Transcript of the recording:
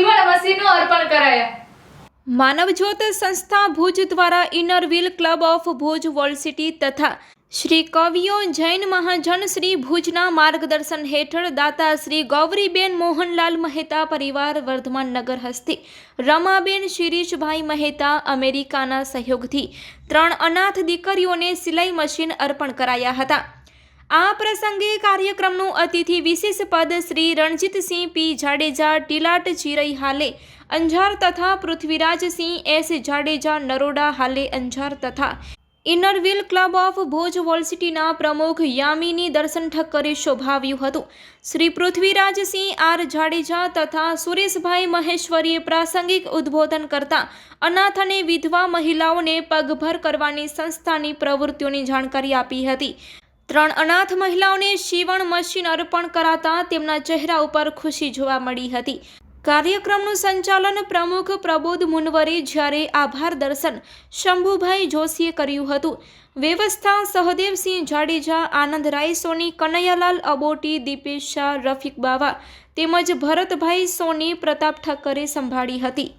જીવન મસીનો અર્પણ કરાયા. માનવજ્યોત સંસ્થા ભુજ દ્વારા inner wheel club of Bhuj world city તથા શ્રી કવિઓ જૈન મહાજન શ્રી ભુજના માર્ગદર્શન હેઠળ દાતા શ્રી ગૌરીબેન મોહનલાલ મહેતા પરિવાર વર્ધમાન નગર હસ્તે રમાબેન શિરીષભાઈ મહેતા અમેરિકાના સહયોગથી ત્રણ અનાથ દીકરીઓને સિલાઈ મશીન અર્પણ કરાયા હતા. આ પ્રસંગે કાર્યક્રમનું અતિથિ વિશેષ પદ શ્રી રણજીતસિંહ પી જાડેજા, ટીલાટ ચિરઈ હાલે, અંજાર તથા પૃથ્વીરાજસિંહ એસ જાડેજા, નરોડા હાલે, અંજાર તથા Inner Wheel Club of Bhuj વોલસિટીના પ્રમુખ યામિની દર્શન ઠક્કરે શોભાવ્યું હતું. શ્રી પૃથ્વીરાજસિંહ આર જાડેજા તથા સુરેશભાઈ મહેશ્વરીએ પ્રાસંગિક ઉદ્બોધન કરતા અનાથ અને વિધવા મહિલાઓને પગભર કરવાની સંસ્થાની પ્રવૃત્તિઓની જાણકારી આપી હતી. ત્રણ અનાથ મહિલાઓને શિવણ મશીન અર્પણ કરાતા તેમના ચહેરા ઉપર ખુશી જોવા મળી હતી. કાર્યક્રમનું સંચાલન પ્રમુખ પ્રબોધ મુનવરે જ્યારે આભાર દર્શન શંભુભાઈ જોશીએ કર્યું હતું. વ્યવસ્થા સહદેવસિંહ જાડેજા, આનંદ રાય, સોની કનૈયાલાલ, અબોટી, દીપેશ શાહ રફીક બાવા તેમજ ભરતભાઈ, સોની, પ્રતાપ ઠક્કરે સંભાળી હતી.